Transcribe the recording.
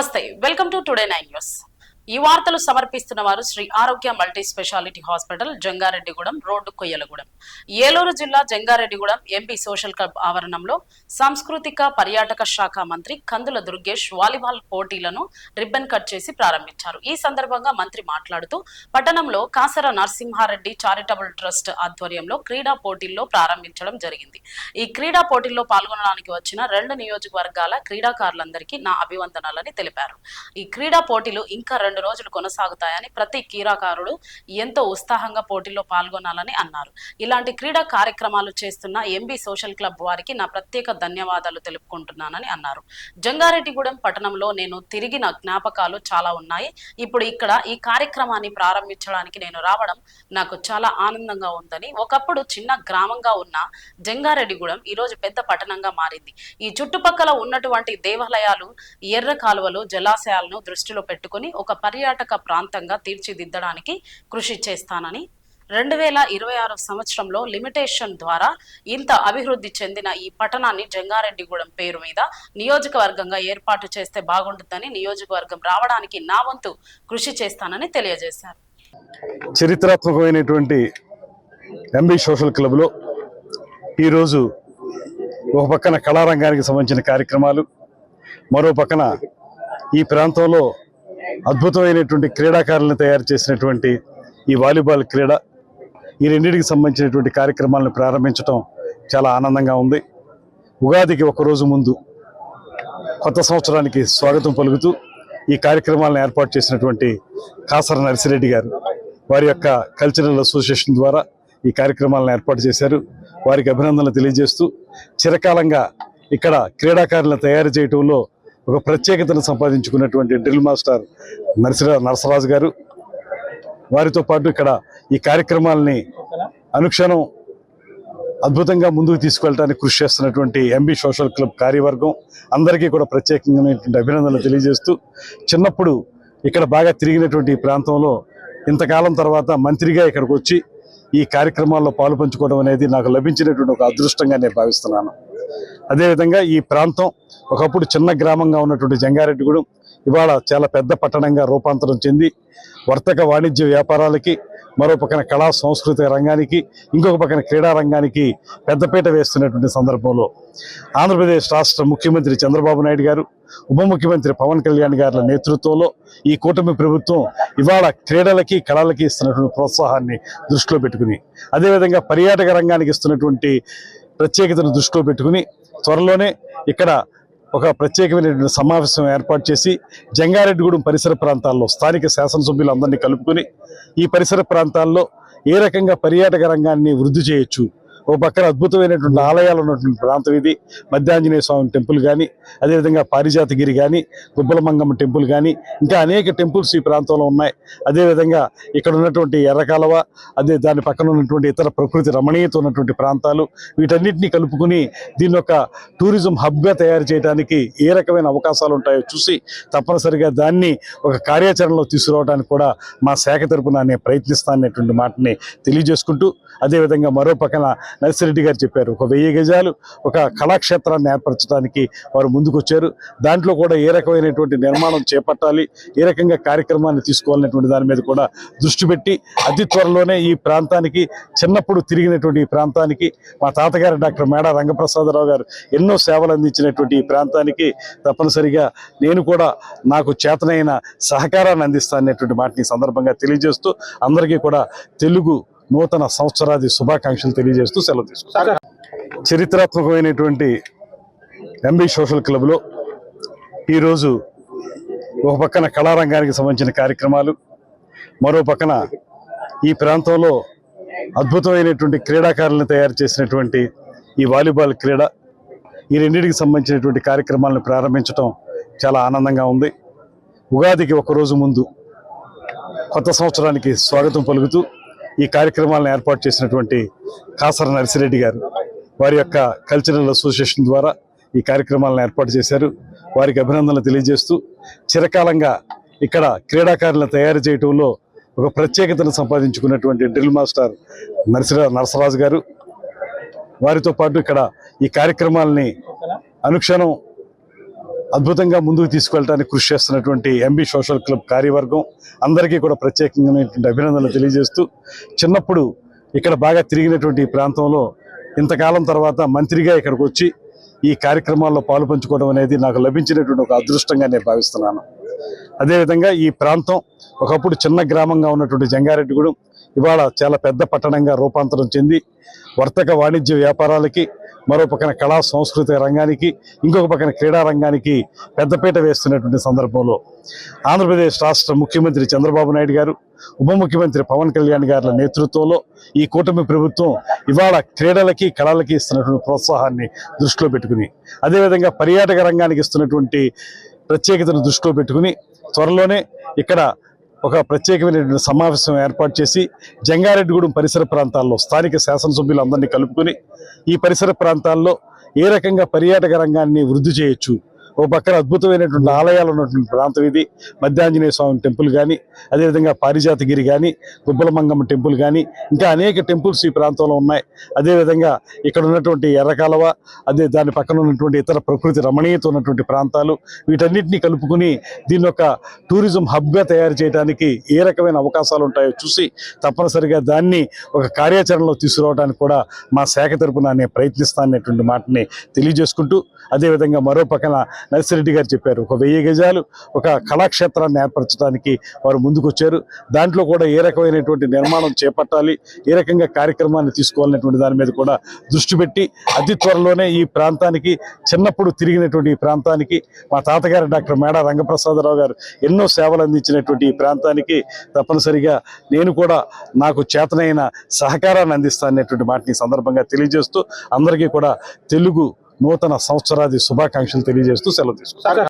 నమస్తే welcome to today nine news ఈ వార్తలు సమర్పిస్తున్న వారు Shri Arogya multi speciality hospital Jangareddygudem road Koyyalagudem. Eluru జిల్లా జంగారెడ్డిగూడెం ఎంపీ సోషల్ క్లబ్ ఆవరణంలో సాంస్కృతిక పర్యాటక శాఖ మంత్రి కందుల దుర్గేష్ వాలీబాల్ పోటీలను రిబ్బన్ కట్ చేసి ప్రారంభించారు. ఈ సందర్భంగా మంత్రి మాట్లాడుతూ పట్టణంలో కాసర నరసింహారెడ్డి చారిటబుల్ ట్రస్ట్ ఆధ్వర్యంలో క్రీడా పోటీల్లో ప్రారంభించడం జరిగింది. ఈ క్రీడా పోటీల్లో పాల్గొనడానికి వచ్చిన రెండు నియోజకవర్గాల క్రీడాకారులందరికీ నా అభివందనాలని తెలిపారు. ఈ క్రీడా పోటీలు ఇంకా రెండు రోజులు కొనసాగుతాయని ప్రతి క్రీడాకారుడు ఎంతో ఉత్సాహంగా పోటీల్లో పాల్గొనాలని అన్నారు. ఇలాంటి క్రీడా కార్యక్రమాలు చేస్తున్న ఎంబీ సోషల్ క్లబ్ వారికి నా ప్రత్యేక ధన్యవాదాలు తెలుపుకుంటున్నానని అన్నారు. జంగారెడ్డిగూడెం పట్టణంలో నేను తిరిగిన జ్ఞాపకాలు చాలా ఉన్నాయి. ఇప్పుడు ఇక్కడ ఈ కార్యక్రమాన్ని ప్రారంభించడానికి నేను రావడం నాకు చాలా ఆనందంగా ఉందని ఒకప్పుడు చిన్న గ్రామంగా ఉన్న జంగారెడ్డిగూడెం ఈ రోజు పెద్ద పట్టణంగా మారింది. ఈ చుట్టుపక్కల ఉన్నటువంటి దేవాలయాలు ఎర్ర కాలువలు జలాశయాలను దృష్టిలో పెట్టుకుని ఒక పర్యాటక ప్రాంతంగా తీర్చిదిద్దడానికి కృషి చేస్తానని రెండు వేల ఇరవై ఆరు సంవత్సరంలో లిమిటేషన్ ద్వారా ఇంత అభివృద్ధి చెందిన ఈ పట్టణాన్ని జంగారెడ్డిగూడెం పేరు మీద నియోజకవర్గంగా ఏర్పాటు చేస్తే బాగుంటుందని నియోజకవర్గం రావడానికి నా వంతు కృషి చేస్తానని తెలియజేశారు. చరిత్రాత్మకమైనటువంటి ఎంబీ సోషల్ క్లబ్లో ఈరోజు ఒక పక్కన కళారంగానికి సంబంధించిన కార్యక్రమాలు మరో పక్కన ఈ ప్రాంతంలో అద్భుతమైనటువంటి క్రీడాకారులను తయారు చేసినటువంటి ఈ వాలీబాల్ క్రీడ ఈ రెండింటికి సంబంధించినటువంటి కార్యక్రమాలను ప్రారంభించడం చాలా ఆనందంగా ఉంది. ఉగాదికి ఒక రోజు ముందు కొత్త సంవత్సరానికి స్వాగతం పలుకుతూ ఈ కార్యక్రమాలను ఏర్పాటు చేసినటువంటి కాసర నర్సిరెడ్డి గారు వారి యొక్క కల్చరల్ అసోసియేషన్ ద్వారా ఈ కార్యక్రమాలను ఏర్పాటు చేశారు. వారికి అభినందనలు తెలియజేస్తూ చిరకాలంగా ఇక్కడ క్రీడాకారులను తయారు చేయటంలో ఒక ప్రత్యేకతను సంపాదించుకున్నటువంటి డ్రిల్ మాస్టర్ నరసరా నరసరాజు గారు. వారితో పాటు ఇక్కడ ఈ కార్యక్రమాలని అనుక్షణం అద్భుతంగా ముందుకు తీసుకెళ్ళడానికి కృషి చేస్తున్నటువంటి ఎంబీ సోషల్ క్లబ్ కార్యవర్గం అందరికీ కూడా ప్రత్యేకమైనటువంటి అభినందనలు తెలియజేస్తూ చిన్నప్పుడు ఇక్కడ బాగా తిరిగినటువంటి ఈ ప్రాంతంలో ఇంతకాలం తర్వాత మంత్రిగా ఇక్కడికి వచ్చి ఈ కార్యక్రమాల్లో పాలు పంచుకోవడం అనేది నాకు లభించినటువంటి ఒక అదృష్టంగా నేను భావిస్తున్నాను. అదేవిధంగా ఈ ప్రాంతం ఒకప్పుడు చిన్న గ్రామంగా ఉన్నటువంటి జంగారెడ్డిగూడెం ఇవాళ చాలా పెద్ద పట్టణంగా రూపాంతరం చెంది వర్తక వాణిజ్య వ్యాపారాలకి మరో పక్కన కళా సాంస్కృతిక రంగానికి ఇంకొక పక్కన క్రీడా రంగానికి పెద్దపీట వేస్తున్నటువంటి సందర్భంలో ఆంధ్రప్రదేశ్ రాష్ట్ర ముఖ్యమంత్రి చంద్రబాబు నాయుడు గారు ఉప ముఖ్యమంత్రి పవన్ కళ్యాణ్ గారి నేతృత్వంలో ఈ కూటమి ప్రభుత్వం ఇవాళ క్రీడలకి కళలకి ఇస్తున్నటువంటి ప్రోత్సాహాన్ని దృష్టిలో పెట్టుకుని అదేవిధంగా పర్యాటక రంగానికి ఇస్తున్నటువంటి ప్రత్యేకతను దృష్టిలో పెట్టుకుని త్వరలోనే ఇక్కడ ఒక ప్రత్యేకమైనటువంటి సమావేశం ఏర్పాటు చేసి జంగారెడ్డిగూడెం పరిసర ప్రాంతాల్లో స్థానిక శాసనసభ్యులు అందరినీ కలుపుకొని ఈ పరిసర ప్రాంతాల్లో ఏ రకంగా పర్యాటక రంగాన్ని వృద్ధి చేయొచ్చు ఓ పక్కన అద్భుతమైనటువంటి ఆలయాలు ఉన్నటువంటి ప్రాంతం ఇది. మధ్యాంజనేయ స్వామి టెంపుల్ కానీ అదేవిధంగా పారిజాతగిరి కానీ గుబ్బలమంగమ్మ టెంపుల్ కానీ ఇంకా అనేక టెంపుల్స్ ఈ ప్రాంతంలో ఉన్నాయి. అదేవిధంగా ఇక్కడ ఉన్నటువంటి ఎర్రకాలవ అదే దాని పక్కన ఉన్నటువంటి ఇతర ప్రకృతి రమణీయత ఉన్నటువంటి ప్రాంతాలు వీటన్నిటిని కలుపుకుని దీన్ని ఒక టూరిజం హబ్గా తయారు చేయడానికి ఏ రకమైన అవకాశాలు ఉంటాయో చూసి తప్పనిసరిగా దాన్ని ఒక కార్యాచరణలో తీసుకురావడానికి కూడా మా శాఖ తరపున నేను ప్రయత్నిస్తాననేటువంటి మాటని తెలియజేసుకుంటూ అదేవిధంగా మరో పక్కన నర్సిరెడ్డి గారు చెప్పారు ఒక వెయ్యి గజాలు ఒక కళాక్షేత్రాన్ని ఏర్పరచడానికి వారు ముందుకొచ్చారు. దాంట్లో కూడా ఏ రకమైనటువంటి నిర్మాణం చేపట్టాలి ఏ రకంగా కార్యక్రమాన్ని తీసుకోవాలనేటువంటి దాని మీద కూడా దృష్టి పెట్టి అతి త్వరలోనే ఈ ప్రాంతానికి చిన్నప్పుడు తిరిగినటువంటి ఈ ప్రాంతానికి మా తాతగారు డాక్టర్ మేడ రంగప్రసాదరావు గారు ఎన్నో సేవలు అందించినటువంటి ఈ ప్రాంతానికి తప్పనిసరిగా నేను కూడా నాకు చేతనైన సహకారాన్ని అందిస్తాననేటువంటి మాటని సందర్భంగా తెలియజేస్తూ అందరికీ కూడా తెలుగు నూతన సంవత్సరాది శుభాకాంక్షలు తెలియజేస్తూ సెలవు తీసుకుంటాను చరిత్రాత్మకమైనటువంటి ఎంబీ సోషల్ క్లబ్లో ఈరోజు ఒక పక్కన కళారంగానికి సంబంధించిన కార్యక్రమాలు మరో పక్కన ఈ ప్రాంతంలో అద్భుతమైనటువంటి క్రీడాకారులను తయారు చేసినటువంటి ఈ వాలీబాల్ క్రీడ ఈ రెండింటికి సంబంధించినటువంటి కార్యక్రమాలను ప్రారంభించడం చాలా ఆనందంగా ఉంది. ఉగాదికి ఒక రోజు ముందు కొత్త సంవత్సరానికి స్వాగతం పలుకుతూ ఈ కార్యక్రమాలను ఏర్పాటు చేసినటువంటి కాసర నర్సిరెడ్డి గారు వారి యొక్క కల్చరల్ అసోసియేషన్ ద్వారా ఈ కార్యక్రమాలను ఏర్పాటు చేశారు. వారికి అభినందనలు తెలియజేస్తూ చిరకాలంగా ఇక్కడ క్రీడాకారులను తయారు చేయటంలో ఒక ప్రత్యేకతను సంపాదించుకున్నటువంటి డ్రిల్ మాస్టర్ నరసరా నరసరాజు గారు. వారితో పాటు ఇక్కడ ఈ కార్యక్రమాలని అనుక్షణం అద్భుతంగా ముందుకు తీసుకెళ్ళడానికి కృషి చేస్తున్నటువంటి ఎంబీ సోషల్ క్లబ్ కార్యవర్గం అందరికీ కూడా ప్రత్యేకమైనటువంటి అభినందనలు తెలియజేస్తూ చిన్నప్పుడు ఇక్కడ బాగా తిరిగినటువంటి ఈ ప్రాంతంలో ఇంతకాలం తర్వాత మంత్రిగా ఇక్కడికి వచ్చి ఈ కార్యక్రమాల్లో పాలు పంచుకోవడం అనేది నాకు లభించినటువంటి ఒక అదృష్టంగా నేను భావిస్తున్నాను. అదేవిధంగా ఈ ప్రాంతం ఒకప్పుడు చిన్న గ్రామంగా ఉన్నటువంటి జంగారెడ్డిగూడెం ఇవాళ చాలా పెద్ద పట్టణంగా రూపాంతరం చెంది వర్తక వాణిజ్య వ్యాపారాలకి మరో పక్కన కళా సాంస్కృతిక రంగానికి ఇంకొక పక్కన క్రీడా రంగానికి పెద్దపీట వేస్తున్నటువంటి సందర్భంలో ఆంధ్రప్రదేశ్ రాష్ట్ర ముఖ్యమంత్రి చంద్రబాబు నాయుడు గారు ఉప ముఖ్యమంత్రి పవన్ కళ్యాణ్ గారి నేతృత్వంలో ఈ కూటమి ప్రభుత్వం ఇవాళ క్రీడలకి కళలకి ఇస్తున్నటువంటి ప్రోత్సాహాన్ని దృష్టిలో పెట్టుకుని అదేవిధంగా పర్యాటక రంగానికి ఇస్తున్నటువంటి ప్రత్యేకతను దృష్టిలో పెట్టుకుని త్వరలోనే ఇక్కడ ఒక ప్రత్యేకమైనటువంటి సమావేశం ఏర్పాటు చేసి జంగారెడ్డిగూడెం పరిసర ప్రాంతాల్లో స్థానిక శాసనసభ్యులందరినీ కలుపుకొని ఈ పరిసర ప్రాంతాల్లో ఏ రకంగా పర్యాటక రంగాన్ని వృద్ధి చేయొచ్చు ఓ పక్కన అద్భుతమైనటువంటి ఆలయాలు ఉన్నటువంటి ప్రాంతం ఇది. మధ్యాంజనేయ స్వామి టెంపుల్ కానీ అదేవిధంగా పారిజాతగిరి కానీ గుబ్బలమంగమ్మ టెంపుల్ కానీ ఇంకా అనేక టెంపుల్స్ ఈ ప్రాంతంలో ఉన్నాయి. అదేవిధంగా ఇక్కడ ఉన్నటువంటి ఎర్రకాలవ అదే దాని పక్కన ఉన్నటువంటి ఇతర ప్రకృతి రమణీయత ఉన్నటువంటి ప్రాంతాలు వీటన్నిటిని కలుపుకుని దీన్ని ఒక టూరిజం హబ్గా తయారు చేయడానికి ఏ రకమైన అవకాశాలు ఉంటాయో చూసి తప్పనిసరిగా దాన్ని ఒక కార్యాచరణలో తీసుకురావడానికి కూడా మా శాఖ తరపున నేను ప్రయత్నిస్తాననేటువంటి మాటని తెలియజేసుకుంటూ అదేవిధంగా మరో పక్కన నర్సిరెడ్డి గారు చెప్పారు. ఒక వెయ్యి గజాలు ఒక కళాక్షేత్రాన్ని ఏర్పరచడానికి వారు ముందుకొచ్చారు. దాంట్లో కూడా ఏ రకమైనటువంటి నిర్మాణం చేపట్టాలి ఏ రకంగా కార్యక్రమాన్ని తీసుకోవాలనేటువంటి దాని మీద కూడా దృష్టి పెట్టి అతి త్వరలోనే ఈ ప్రాంతానికి చిన్నప్పుడు తిరిగినటువంటి ఈ ప్రాంతానికి మా తాతగారు డాక్టర్ మేడా రంగప్రసాదరావు గారు ఎన్నో సేవలు అందించినటువంటి ఈ ప్రాంతానికి తప్పనిసరిగా నేను కూడా నాకు చేతనైన సహకారాన్ని అందిస్తాననేటువంటి మాటని సందర్భంగా తెలియజేస్తూ అందరికీ కూడా తెలుగు నూతన సంవత్సరాది శుభాకాంక్షలు తెలియజేస్తూ సెలవు తీసుకుంటాను